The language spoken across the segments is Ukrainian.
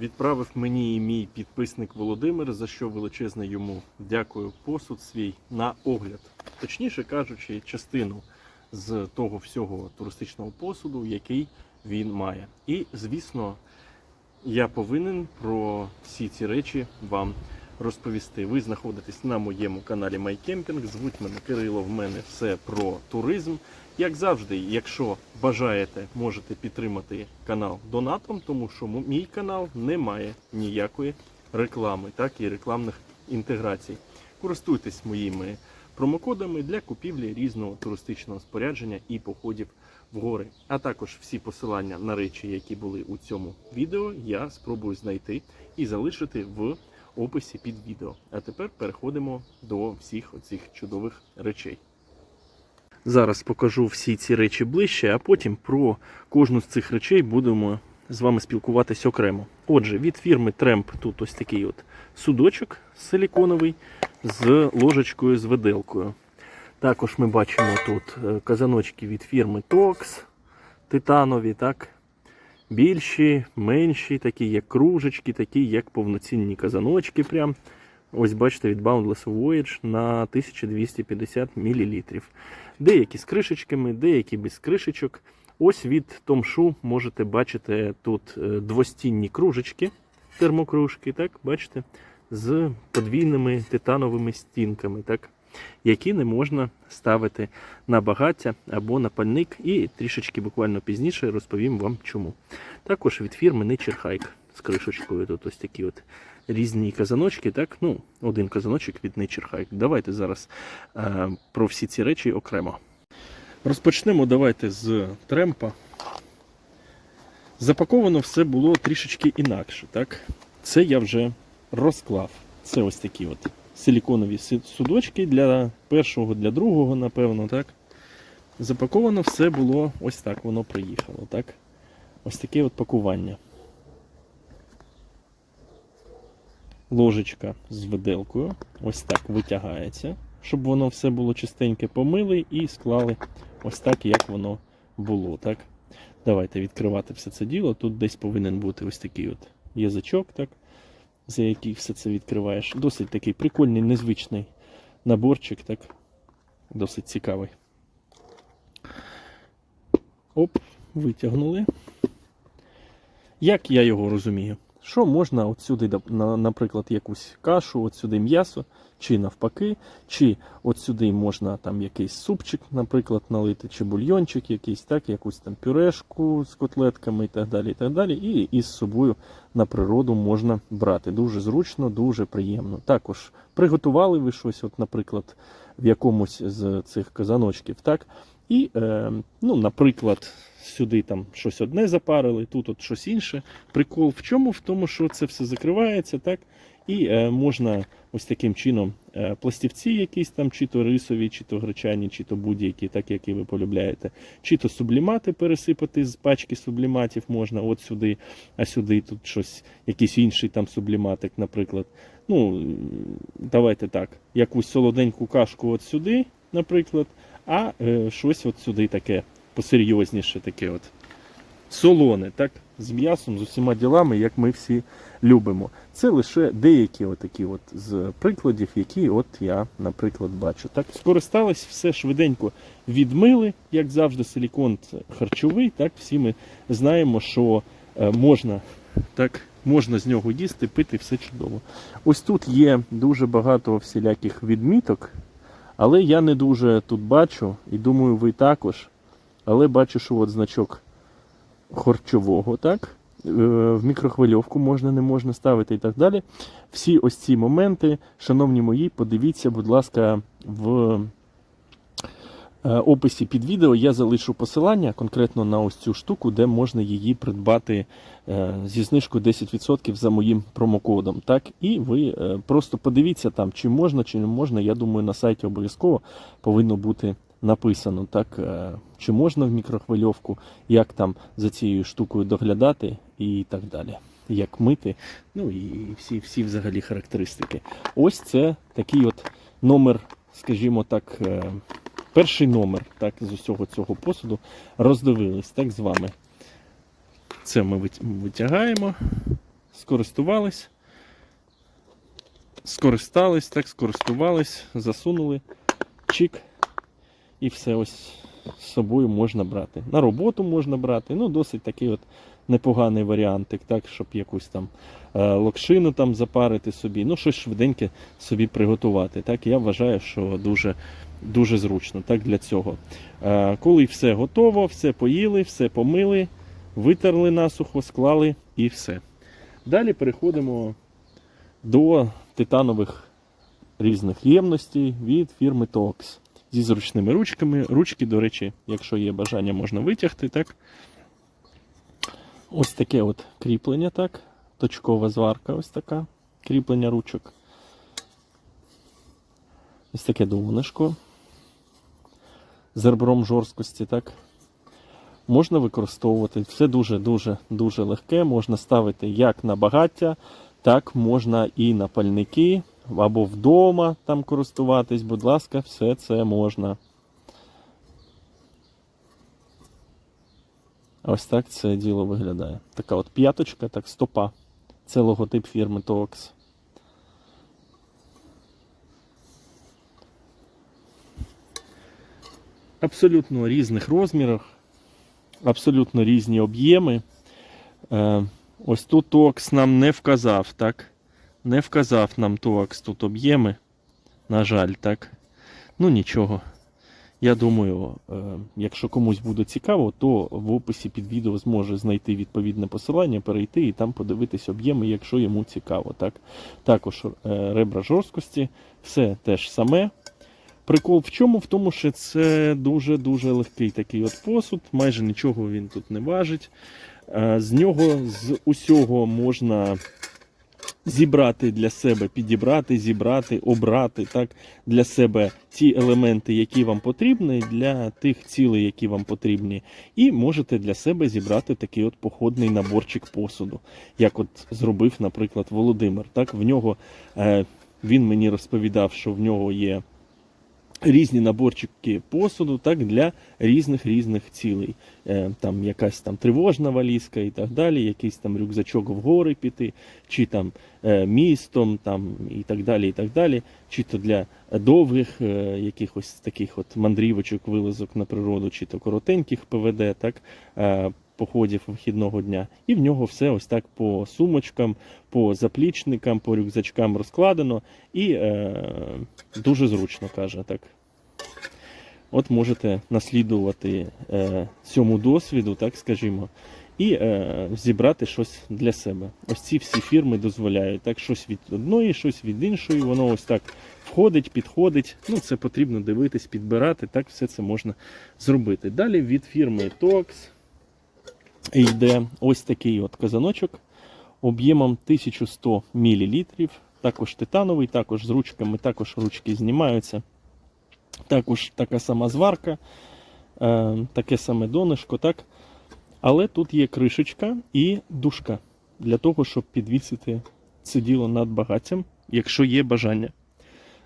Відправив мені і мій підписник Володимир, за що величезне йому дякую. Посуд свій на огляд. Точніше кажучи, частину з того всього туристичного посуду, який він має. І, звісно, я повинен про всі ці речі вам розповісти. Ви знаходитесь на моєму каналі MyCamping. Звуть мене Кирило. В мене все про туризм. Як завжди, якщо бажаєте, можете підтримати канал донатом, тому що мій канал не має ніякої реклами, так і рекламних інтеграцій. Користуйтесь моїми промокодами для купівлі різного туристичного спорядження і походів в гори. А також всі посилання на речі, які були у цьому відео, я спробую знайти і залишити в описі під відео. А тепер переходимо до всіх оцих чудових речей. Зараз покажу всі ці речі ближче, а потім про кожну з цих речей будемо з вами спілкуватись окремо. Отже, від фірми Тремп тут ось такий от судочок силіконовий з ложечкою з виделкою. Також ми бачимо тут е, казаночки від фірми Tox, титанові, так? Більші, менші, такі як кружечки, такі як повноцінні казаночки. Прям. Ось бачите, від Boundless Voyage на 1250 мл. Деякі з кришечками, деякі без кришечок. Ось від Томшу можете бачити тут е, двостінні кружечки, термокружки, так, бачите, з подвійними титановими стінками, так, які не можна ставити на багаття або на пальник. І трішечки буквально пізніше розповім вам чому. Також від фірми Nature Hike з кришечкою. Тут ось такі от різні казаночки. Так? Ну, один казаночок від Nature Давайте зараз е, про всі ці речі окремо. Розпочнемо давайте з тремпа. Запаковано все було трішечки інакше. Так? Це я вже розклав. Це ось такі от силіконові судочки для першого, для другого, напевно, так? Запаковано все було ось так, воно приїхало. Так? Ось таке от пакування. Ложечка з виделкою. Ось так витягається, щоб воно все було чистеньке, помили і склали ось так, як воно було. Так? Давайте відкривати все це діло. Тут десь повинен бути ось такий от язичок, так? за який все це відкриваєш. Досить такий прикольний, незвичний наборчик, так? Досить цікавий. Оп, витягнули. Як я його розумію? Що можна от сюди, наприклад, якусь кашу, от сюди м'ясо, чи навпаки, чи от сюди можна там якийсь супчик, наприклад, налити, чи бульйончик якийсь, так, якусь там пюрешку з котлетками і так далі. І так далі. І із собою на природу можна брати. Дуже зручно, дуже приємно. Також приготували ви щось, от, наприклад, в якомусь з цих казаночків, так? І, е, ну, наприклад, сюди там щось одне запарили, тут от щось інше. Прикол в чому? В тому, що це все закривається, так? І е, можна ось таким чином е, пластівці якісь там, чи то рисові, чи то гречані, чи то будь-які, так які ви полюбляєте, чи то сублімати пересипати з пачки субліматів можна от сюди, а сюди тут щось, якийсь інший там субліматик, наприклад. Ну, давайте так, якусь солоденьку кашку от сюди, наприклад, а е, щось от сюди таке посерйозніше, таке от солоне, так? З м'ясом, з усіма ділами, як ми всі любимо. Це лише деякі отакі от з прикладів, які от я, наприклад, бачу. Так, скористались, все швиденько відмили, як завжди, силікон харчовий. Так, всі ми знаємо, що е, можна, так, можна з нього їсти, пити, все чудово. Ось тут є дуже багато всіляких відміток, але я не дуже тут бачу, і думаю, ви також. Але бачу, що от значок харчового, так? Е, В мікрохвильовку можна, не можна ставити і так далі. Всі ось ці моменти, шановні мої, подивіться, будь ласка, в е, описі під відео я залишу посилання конкретно на ось цю штуку, де можна її придбати е, зі знижкою 10% за моїм промокодом. Так, і ви просто подивіться там, чи можна, чи не можна. Я думаю, на сайті обов'язково повинно бути написано, так, е, чи можна в мікрохвильовку, як там за цією штукою доглядати і так далі. Як мити, ну і всі, всі взагалі характеристики. Ось це такий от номер, скажімо так, е, перший номер так, з усього цього посуду роздивились так з вами. Це ми витягаємо скористувались, скористались, так, скористувались, засунули, чик, і все ось з собою можна брати. На роботу можна брати. Ну, досить такий от непоганий варіантик, так, щоб якусь там е, локшину там запарити собі, ну, щось швиденьке собі приготувати. Так, я вважаю, що дуже, дуже зручно так, для цього. Е, коли все готово, все поїли, все помили, витерли насухо, склали і все. Далі переходимо до титанових різних ємностей від фірми Tox. Зі зручними ручками. Ручки, до речі, якщо є бажання, можна витягти. так. Ось таке от кріплення, так. Точкова зварка, ось така. Кріплення ручок. Ось таке донышко. З ребром жорсткості, так. Можна використовувати. Все дуже-дуже дуже легке. Можна ставити як на багаття, так можна і на пальники, або вдома там користуватись. Будь ласка, все це можна. Ось так це діло виглядає. Така от п'яточка, так, стопа. Це логотип фірми Tox. Абсолютно різних розмірах, абсолютно різні об'єми. Ось тут Tox нам не вказав, так? Не вказав нам Tox тут об'єми. На жаль, так. Ну нічого. Я думаю, е, якщо комусь буде цікаво, то в описі під відео зможе знайти відповідне посилання, перейти і там подивитись об'єми, якщо йому цікаво. Так? Також е, ребра жорсткості, все те ж саме. Прикол в чому? В тому, що це дуже-дуже легкий такий от посуд, майже нічого він тут не важить. Е, З нього з усього можна зібрати для себе, підібрати, зібрати, обрати так, для себе ті елементи, які вам потрібні, для тих цілей, які вам потрібні. І можете для себе зібрати такий от походний наборчик посуду, як от зробив, наприклад, Володимир. Так, в нього е, він мені розповідав, що в нього є. Різні наборчики посуду так, для різних різних цілей. Е, там якась там тривожна валізка і так далі, якийсь там рюкзачок в гори піти, чи там е, містом, там і так далі, і так далі, чи то для довгих е, якихось таких от мандрівочок, вилазок на природу, чи то коротеньких ПВД, так, е, походів вихідного дня. І в нього все ось так по сумочкам, по заплічникам, по рюкзачкам розкладено і е, дуже зручно каже так. От можете наслідувати е, цьому досвіду, так скажімо, і е, зібрати щось для себе. Ось ці всі фірми дозволяють. Так, щось від одної, щось від іншої. Воно ось так входить, підходить. Ну, це потрібно дивитись, підбирати. Так, все це можна зробити. Далі від фірми Tox йде ось такий от казаночок об'ємом 1100 мл. Також титановий, також з ручками, також ручки знімаються. Також така сама зварка, е, таке саме донышко, так? Але тут є кришечка і дужка для того, щоб підвісити це діло над багаттям, якщо є бажання.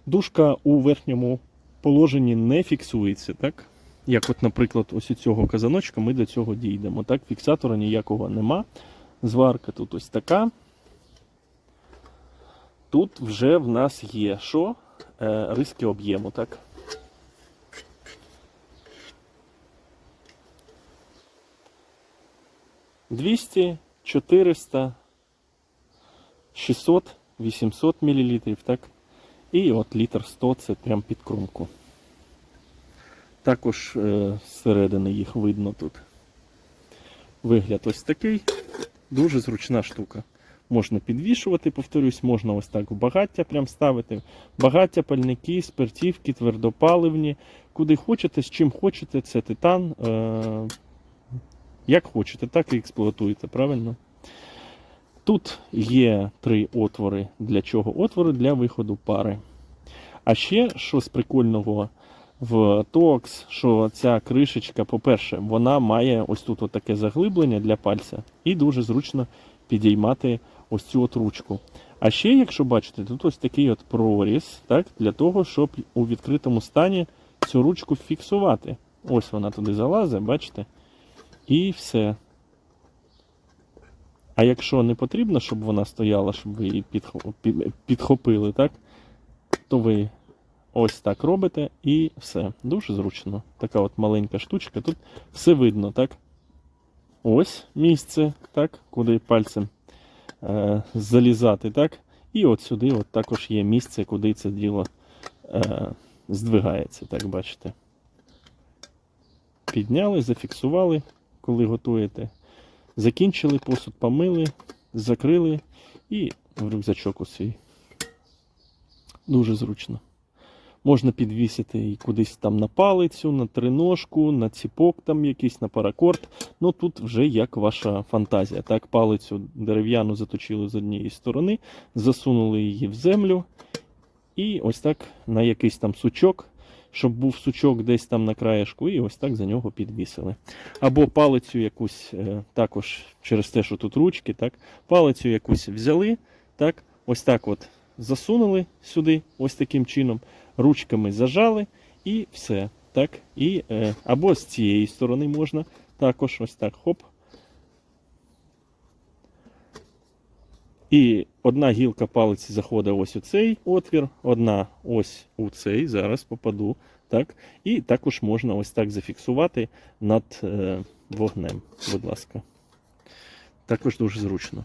Дужка у верхньому положенні не фіксується, так? Як, от, наприклад, ось цього казаночка ми до цього дійдемо. Так, фіксатора ніякого нема. Зварка тут ось така. Тут вже в нас є що? Е, риски об'єму, так? Двісті, 400, 600, 800 мл, так? І от літр 100 це прям під кромку. Також е, зсередини їх видно тут. Вигляд ось такий. Дуже зручна штука. Можна підвішувати, повторюсь, можна ось так багаття прям ставити. Багаття, пальники, спиртівки, твердопаливні. Куди хочете, з чим хочете, це титан. Е, як хочете, так і експлуатуєте, правильно? Тут є три отвори. Для чого? Отвори для виходу пари. А ще, що з прикольного в TOX, що ця кришечка, по-перше, вона має ось тут таке заглиблення для пальця, і дуже зручно підіймати ось цю от ручку. А ще, якщо бачите, тут ось такий от проріз, так, для того, щоб у відкритому стані цю ручку фіксувати. Ось вона туди залазить, бачите? І все. А якщо не потрібно, щоб вона стояла, щоб ви її підхопили, так, то ви ось так робите і все. Дуже зручно. Така от маленька штучка. Тут все видно, так? Ось місце, так, куди пальцем е, залізати, так? І от сюди от також є місце, куди це діло е, здвигається, так бачите. Підняли, зафіксували, коли готуєте. Закінчили, посуд помили, закрили і в рюкзачок у свій. Дуже зручно. Можна підвісити і кудись там на палицю, на триножку, на ціпок там якийсь, на паракорд. Ну тут вже як ваша фантазія. Так, палицю дерев'яну заточили з однієї сторони, засунули її в землю. І ось так на якийсь там сучок, щоб був сучок десь там на краєшку, і ось так за нього підвісили. Або палицю якусь, е, також через те, що тут ручки, так, палицю якусь взяли, так, ось так от засунули сюди, ось таким чином, ручками зажали, і все. Так, і, е, або з цієї сторони можна також ось так хоп. І одна гілка палиці заходить ось у цей отвір, одна ось у цей, зараз попаду. Так? І також можна ось так зафіксувати над е, вогнем, будь ласка. Також дуже зручно.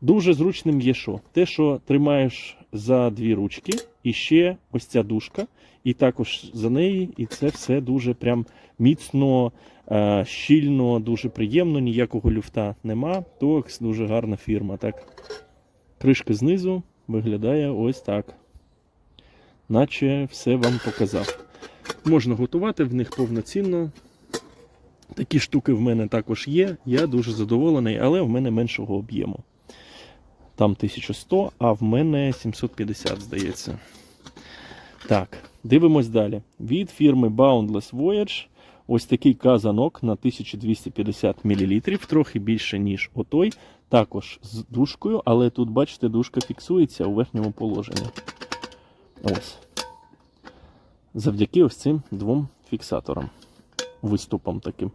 Дуже зручним є що? Те, що тримаєш за дві ручки, і ще ось ця дужка, і також за неї, і це все дуже прям міцно, е, щільно, дуже приємно, ніякого люфта нема. Токс дуже гарна фірма. Так? Кришка знизу виглядає ось так. Наче все вам показав. Можна готувати в них повноцінно. Такі штуки в мене також є. Я дуже задоволений, але в мене меншого об'єму. Там 1100, а в мене 750, здається. Так, дивимось далі. Від фірми Boundless Voyage ось такий казанок на 1250 мл, трохи більше, ніж отой. Також з дужкою, але тут, бачите, дужка фіксується у верхньому положенні. Ось. Завдяки ось цим двом фіксаторам. Виступам таким.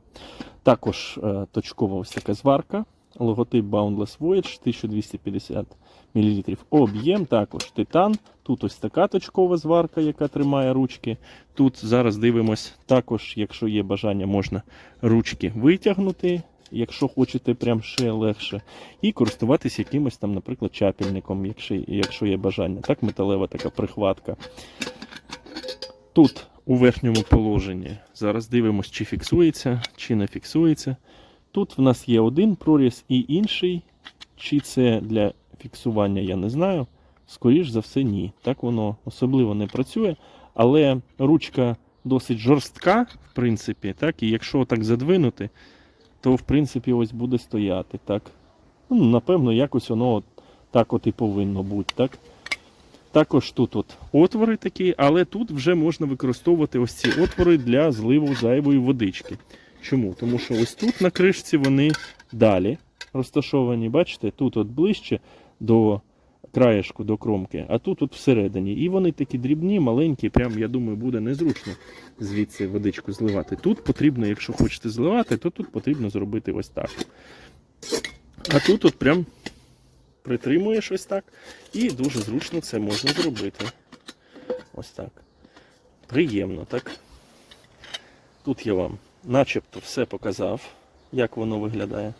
Також е, точкова ось така зварка. Логотип Boundless Voyage 1250 мл. Об'єм також титан. Тут ось така точкова зварка, яка тримає ручки. Тут зараз дивимось, також, якщо є бажання, можна ручки витягнути, якщо хочете прям ще легше. І користуватись якимось там, наприклад, чапельником, якщо, якщо є бажання. Так, металева така прихватка. Тут у верхньому положенні. Зараз дивимось, чи фіксується, чи не фіксується. Тут в нас є один проріз і інший. Чи це для фіксування, я не знаю. Скоріш за все, ні. Так воно особливо не працює. Але ручка досить жорстка, в принципі, так, і якщо так задвинути, то в принципі ось буде стояти. так. Ну, Напевно, якось воно от, так от і повинно бути. так. Також тут от отвори такі, але тут вже можна використовувати ось ці отвори для зливу зайвої водички. Чому? Тому що ось тут на кришці вони далі розташовані, бачите, тут от ближче до краєшку, до кромки, а тут от всередині. І вони такі дрібні, маленькі, прям, я думаю, буде незручно звідси водичку зливати. Тут потрібно, якщо хочете зливати, то тут потрібно зробити ось так. А тут от прям притримуєш ось так. І дуже зручно це можна зробити. Ось так. Приємно, так? Тут я вам начебто все показав, як воно виглядає.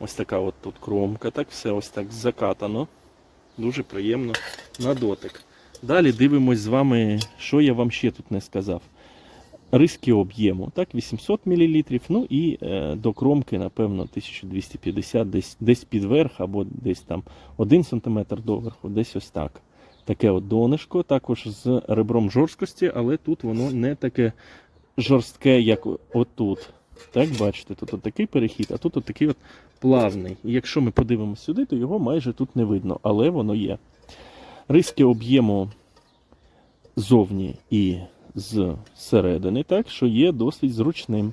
Ось така от тут кромка, так, все ось так закатано. Дуже приємно на дотик. Далі дивимось з вами, що я вам ще тут не сказав. Риски об'єму, так, 800 мл, ну і е, до кромки, напевно, 1250, десь, десь під верх, або десь там 1 см доверху, десь ось так. Таке от донишко, також з ребром жорсткості, але тут воно не таке жорстке, як отут. Так, бачите, тут такий перехід, а тут такий от плавний. І якщо ми подивимося сюди, то його майже тут не видно, але воно є. Риски об'єму зовні і зсередини, так, що є досить зручним.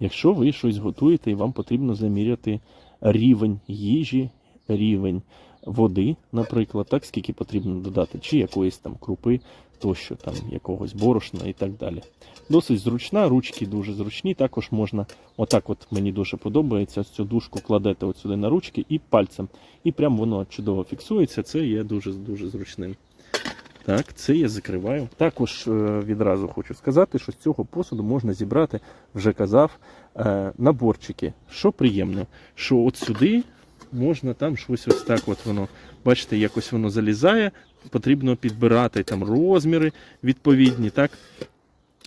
Якщо ви щось готуєте і вам потрібно заміряти рівень їжі, рівень води, наприклад, так, скільки потрібно додати, чи якоїсь там крупи, тощо, там якогось борошна і так далі. Досить зручна, ручки дуже зручні. Також можна, отак от мені дуже подобається, цю дужку кладете от сюди на ручки і пальцем. І прям воно чудово фіксується. Це є дуже дуже зручним. Так, це я закриваю. Також е, відразу хочу сказати, що з цього посуду можна зібрати, вже казав, е, наборчики. Що приємно, що от сюди можна там щось ось так от воно, бачите, якось воно залізає, потрібно підбирати там розміри відповідні, так?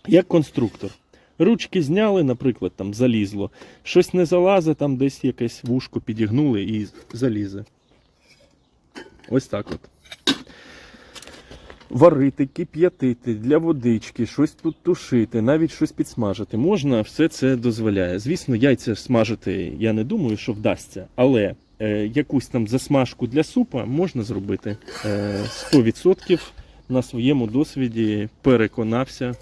Як конструктор. Ручки зняли, наприклад, там залізло. Щось не залазить, там десь якесь вушко підігнули і залізе. Ось так от. Варити, кип'ятити для водички, щось тут тушити, навіть щось підсмажити. Можна, все це дозволяє. Звісно, яйця смажити я не думаю, що вдасться, але якусь там засмажку для супа можна зробити. Е, 100% на своєму досвіді переконався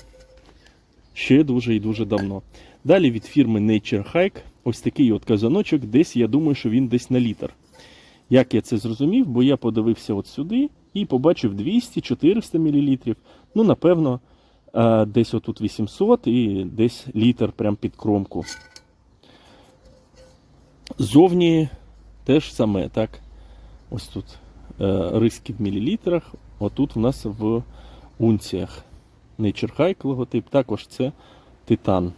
ще дуже і дуже давно. Далі від фірми Nature Hike ось такий от казаночок, десь я думаю, що він десь на літр. Як я це зрозумів, бо я подивився от сюди і побачив 200-400 мл. Ну, напевно, е, десь отут 800 і десь літр прям під кромку. Зовні теж саме, так? Ось тут е, риски в мілілітрах, отут в нас в унціях. Nature Hike логотип, також це титан.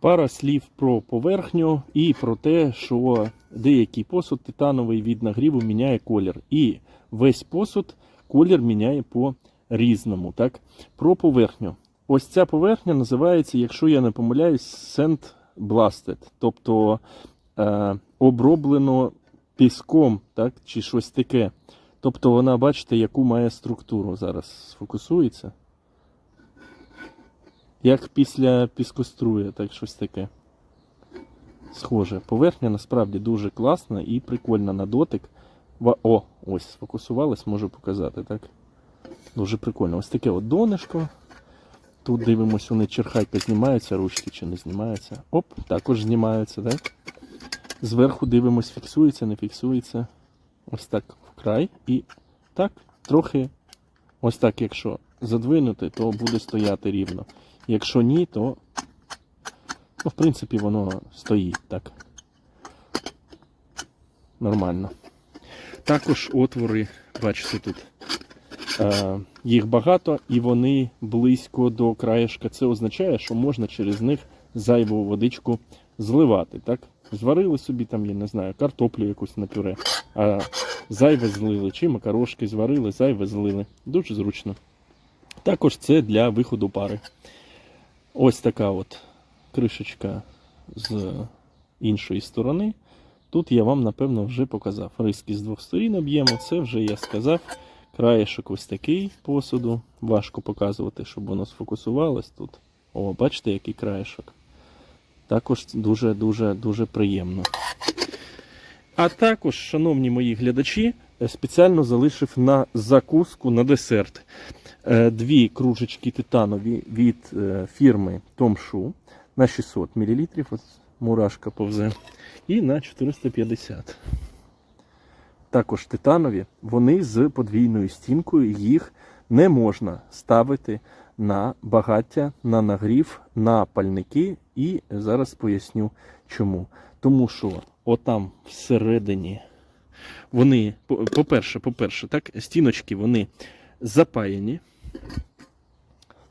Пара слів про поверхню і про те, що деякий посуд титановий від нагріву міняє колір. І весь посуд колір міняє по різному. Так? Про поверхню. Ось ця поверхня називається, якщо я не помиляюсь, Sand Blasted. Тобто е, оброблено піском, так? чи щось таке. Тобто вона, бачите, яку має структуру. Зараз сфокусується. Як після піскоструя, так щось таке. Схоже. Поверхня насправді дуже класна і прикольна на дотик. О, ось сфокусувалась, можу показати, так? Дуже прикольно. Ось таке от донышко. Тут дивимося, вони черхайка знімаються, ручки чи не знімаються. Оп, також знімаються, так? Зверху дивимось, фіксується, не фіксується. Ось так вкрай. І так, трохи ось так, якщо задвинути, то буде стояти рівно. Якщо ні, то ну, в принципі воно стоїть так. Нормально. Також отвори, бачите, тут е, їх багато і вони близько до краєшка. Це означає, що можна через них зайву водичку зливати. Так? Зварили собі там, я не знаю, картоплю якусь на пюре, а зайве злили, чи макарошки зварили, зайве злили. Дуже зручно. Також це для виходу пари. Ось така от кришечка з іншої сторони. Тут я вам, напевно, вже показав. Риски з двох сторін об'єму, це вже я сказав. Краєшок ось такий посуду. Важко показувати, щоб воно сфокусувалось тут. О, бачите, який краєшок. Також дуже-дуже дуже приємно. А також, шановні мої глядачі, е, спеціально залишив на закуску на десерт е, дві кружечки титанові від е, фірми Томшу на 600 мл. Ось мурашка повзе. І на 450. Також титанові, вони з подвійною стінкою, їх не можна ставити на багаття, на нагрів, на пальники. І зараз поясню чому. Тому що отам всередині вони, по- по-перше, по-перше, так, стіночки вони запаяні.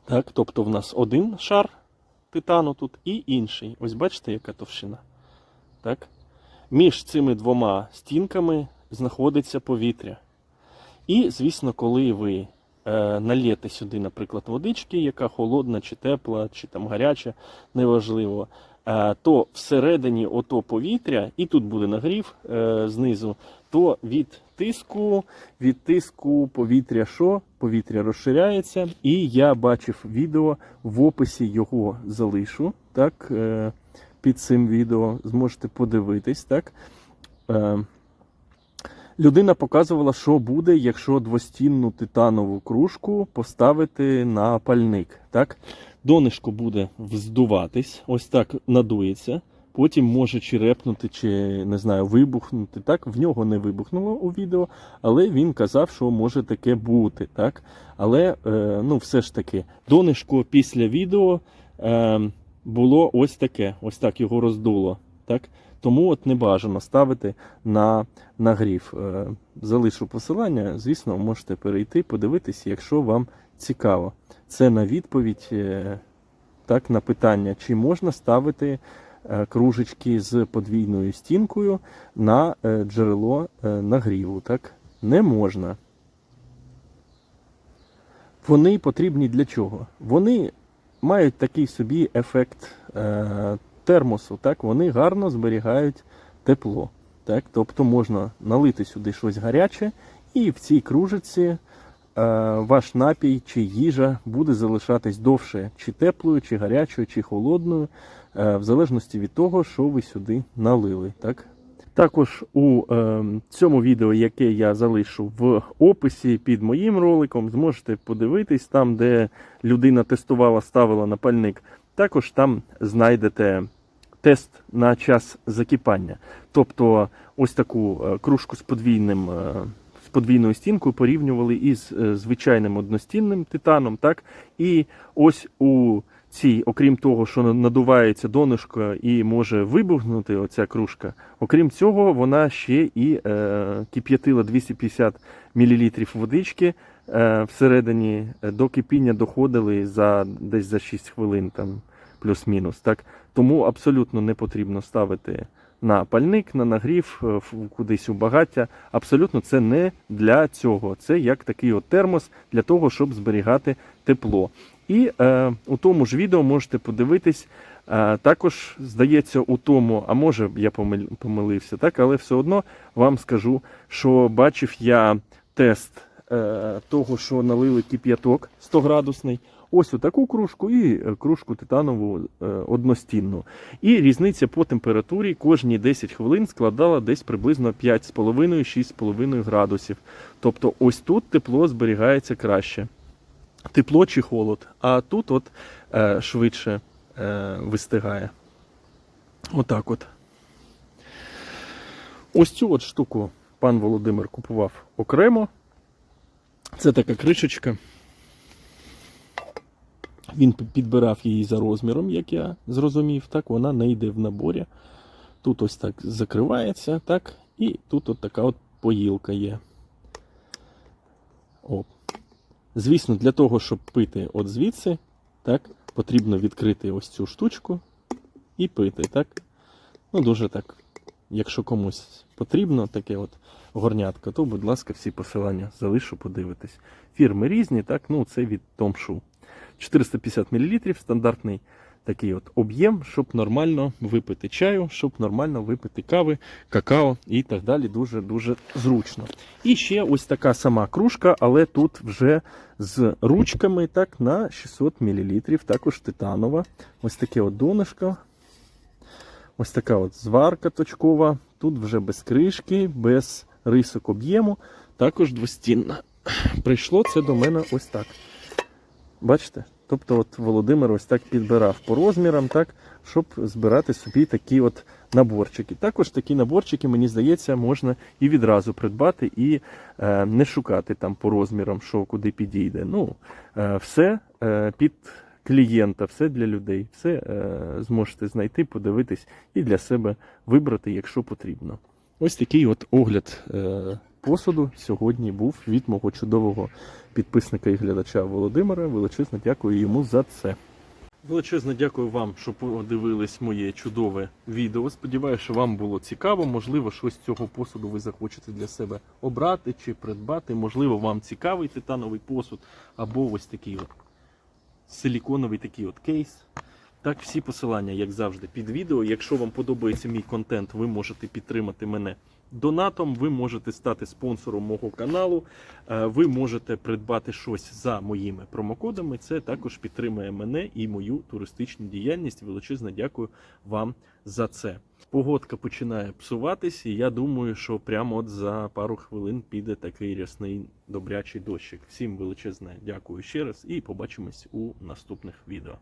Так, тобто в нас один шар титану тут і інший. Ось бачите, яка товщина. Так? Між цими двома стінками знаходиться повітря. І, звісно, коли ви е, нальєте сюди, наприклад, водички, яка холодна, чи тепла, чи там гаряча, неважливо, е, то всередині ото повітря, і тут буде нагрів е, знизу, то від тиску, від тиску повітря що? Повітря розширяється. І я бачив відео в описі його залишу. Так, під цим відео зможете подивитись. Так. Е, Людина показувала, що буде, якщо двостінну титанову кружку поставити на пальник. Так? Донишко буде вздуватись, ось так надується. потім може чи репнути, чи не знаю, вибухнути. Так, в нього не вибухнуло у відео, але він казав, що може таке бути. Так? Але е, ну, все ж таки, донишко після відео е, було ось таке, ось так його роздуло. Так? Тому от не бажано ставити на нагрів. Е, залишу посилання, звісно, можете перейти, подивитись, якщо вам цікаво. Це на відповідь е, так, на питання, чи можна ставити е, кружечки з подвійною стінкою на джерело нагріву. Так? Не можна. Вони потрібні для чого? Вони мають такий собі ефект термосу. Так? Вони гарно зберігають тепло. Так? Тобто можна налити сюди щось гаряче, і в цій кружиці е, ваш напій чи їжа буде залишатись довше, чи теплою, чи гарячою, чи холодною, е, в залежності від того, що ви сюди налили. Так? Також у е, цьому відео, яке я залишу в описі під моїм роликом, зможете подивитись там, де людина тестувала, ставила на пальник. Також там знайдете тест на час закипання. Тобто, ось таку е, кружку з подвійним. е, з подвійною стінкою порівнювали із е, звичайним одностінним титаном, так? І ось у цій, окрім того, що надувається донышко і може вибухнути оця кружка, окрім цього, вона ще і е, кип'ятила 250 мл водички всередині е, до кипіння доходили за десь за 6 хвилин, там плюс-мінус. Так? Тому абсолютно не потрібно ставити на пальник, на нагрів, е, кудись у багаття. Абсолютно це не для цього. Це як такий от термос для того, щоб зберігати тепло. І е, у тому ж відео можете подивитись. Е, також здається, у тому, а може я помилився, так, але все одно вам скажу, що бачив я тест е, того, що налили кип'яток 100 градусний. Ось у таку кружку і е, кружку титанову е, одностінну. І різниця по температурі кожні 10 хвилин складала десь приблизно 5,5-6,5 градусів. Тобто ось тут тепло зберігається краще. Тепло чи холод, а тут от швидше вистигає. Отак от. Ось цю от штуку пан Володимир купував окремо. Це така кришечка. Він підбирав її за розміром, як я зрозумів. Так, вона не йде в наборі. Тут ось так закривається, так, і тут от така от поїлка є. О. Звісно, для того, щоб пити от звідси, так, потрібно відкрити ось цю штучку і пити. так. Ну, дуже так. Якщо комусь потрібно таке от горнятко, то, будь ласка, всі посилання залишу, подивитись. Фірми різні, так, ну це від Томшу. 450 мл, стандартний такий от об'єм, щоб нормально випити чаю, щоб нормально випити кави, какао і так далі. Дуже-дуже зручно. І ще ось така сама кружка, але тут вже з ручками так, на 600 мл, також титанова. Ось таке от донышко. Ось така от зварка точкова. Тут вже без кришки, без рисок об'єму, також двостінна. Прийшло це до мене ось так. Бачите? Тобто от Володимир ось так підбирав по розмірам, так, щоб збирати собі такі от наборчики. Також такі наборчики, мені здається, можна і відразу придбати, і е, не шукати там по розмірам, що куди підійде. Ну, е, все е, під клієнта, все для людей, все е, зможете знайти, подивитись і для себе вибрати, якщо потрібно. Ось такий от огляд е, посуду сьогодні був від мого чудового підписника і глядача Володимира. Величезно дякую йому за це. Величезно дякую вам, що подивились моє чудове відео. Сподіваюся, що вам було цікаво. Можливо, щось цього посуду ви захочете для себе обрати чи придбати. Можливо, вам цікавий титановий посуд, або ось такий от силіконовий такий от кейс. Так, всі посилання, як завжди, під відео. Якщо вам подобається мій контент, ви можете підтримати мене донатом, ви можете стати спонсором мого каналу, е, ви можете придбати щось за моїми промокодами. Це також підтримує мене і мою туристичну діяльність. Величезне дякую вам за це. Погодка починає псуватись, і я думаю, що прямо от за пару хвилин піде такий рясний добрячий дощик. Всім величезне дякую ще раз і побачимось у наступних відео.